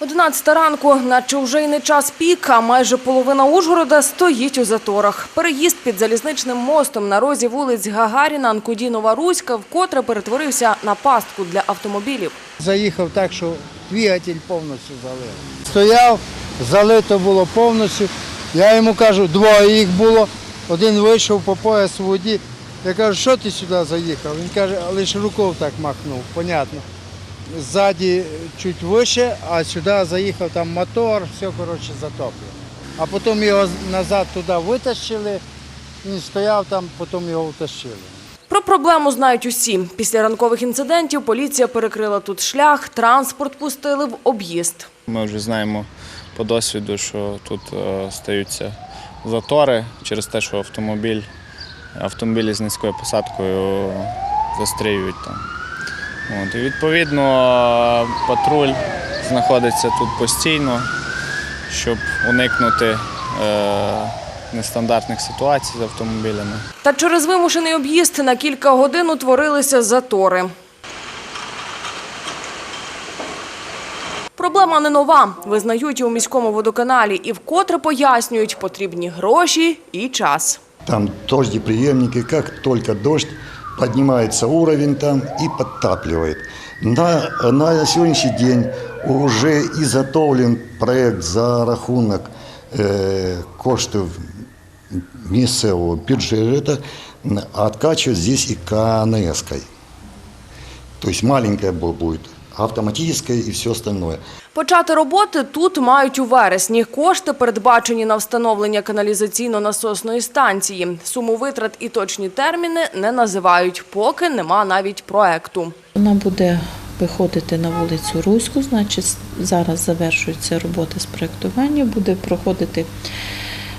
11 ранку, наче вже й не час пік, а майже половина Ужгорода стоїть у заторах. Переїзд під залізничним мостом на розі вулиць Гагаріна, Анкудінова, Руська вкотре перетворився на пастку для автомобілів. Заїхав так, що двигатель повністю залив. Стояв, залито було повністю. Я йому кажу, двоє їх було. Один вийшов по пояс у воді. Я кажу, що ти сюди заїхав? Він каже, лише рукою так махнув, понятно. Ззаді чуть вище, а сюди заїхав там мотор, все коротше затоплено. А потім його назад туди витащили, він стояв там, потім його втащили. Про проблему знають усі. Після ранкових інцидентів поліція перекрила тут шлях, транспорт пустили в об'їзд. Ми вже знаємо по досвіду, що тут е, стаються затори через те, що автомобіль, автомобілі з низькою посадкою застріюють там. От, і відповідно патруль знаходиться тут постійно, щоб уникнути е, нестандартних ситуацій з автомобілями. Та через вимушений об'їзд на кілька годин утворилися затори. Проблема не нова, визнають і у міському водоканалі, і вкотре пояснюють, потрібні гроші і час. Там дождеприемники, как только дождь, поднимается уровень там и подтапливает. На, на сегодняшний день уже изготовлен проект за рахунок э, коштів місцевого бюджету откачивать здесь и КНС-кой. То есть маленькая бу- будет, автоматическая и все остальное. Почати роботи тут мають у вересні. Кошти передбачені на встановлення каналізаційно-насосної станції. Суму витрат і точні терміни не називають, поки нема навіть проекту. Вона буде виходити на вулицю Руську, значить зараз завершуються роботи з проєктування, буде проходити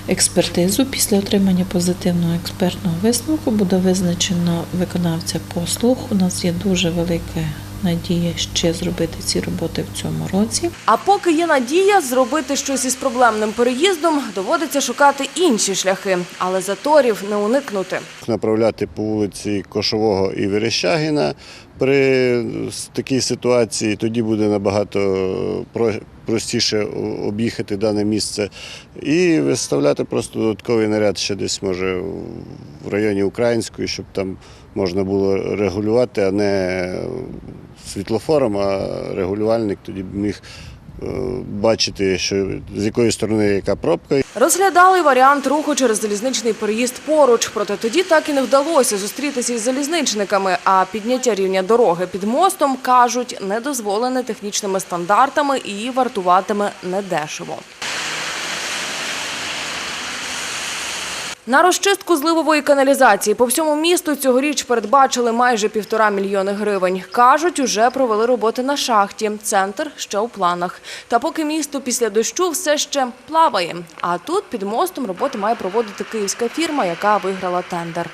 експертизу. Після отримання позитивного експертного висновку буде визначено виконавця послуг. У нас є дуже велика надія ще зробити ці роботи в цьому році. А поки є надія зробити щось із проблемним переїздом, доводиться шукати інші шляхи, але заторів не уникнути. направляти по вулиці Кошового і Верещагіна при такій ситуації, тоді буде набагато про- простіше об'їхати дане місце. І виставляти просто додатковий наряд ще десь, може, в районі Української, щоб там можна було регулювати, а не світлофором, а регулювальник тоді міг бачити, що з якої сторони яка пробка, Розглядали варіант руху через залізничний переїзд поруч, проте тоді так і не вдалося зустрітися із залізничниками. А підняття рівня дороги під мостом кажуть не дозволене технічними стандартами і вартуватиме недешево. На розчистку зливової каналізації по всьому місту цьогоріч передбачили майже півтора мільйони гривень. Кажуть, уже провели роботи на шахті. Центр ще у планах. Та поки місто після дощу все ще плаває. А тут під мостом роботи має проводити київська фірма, яка виграла тендер.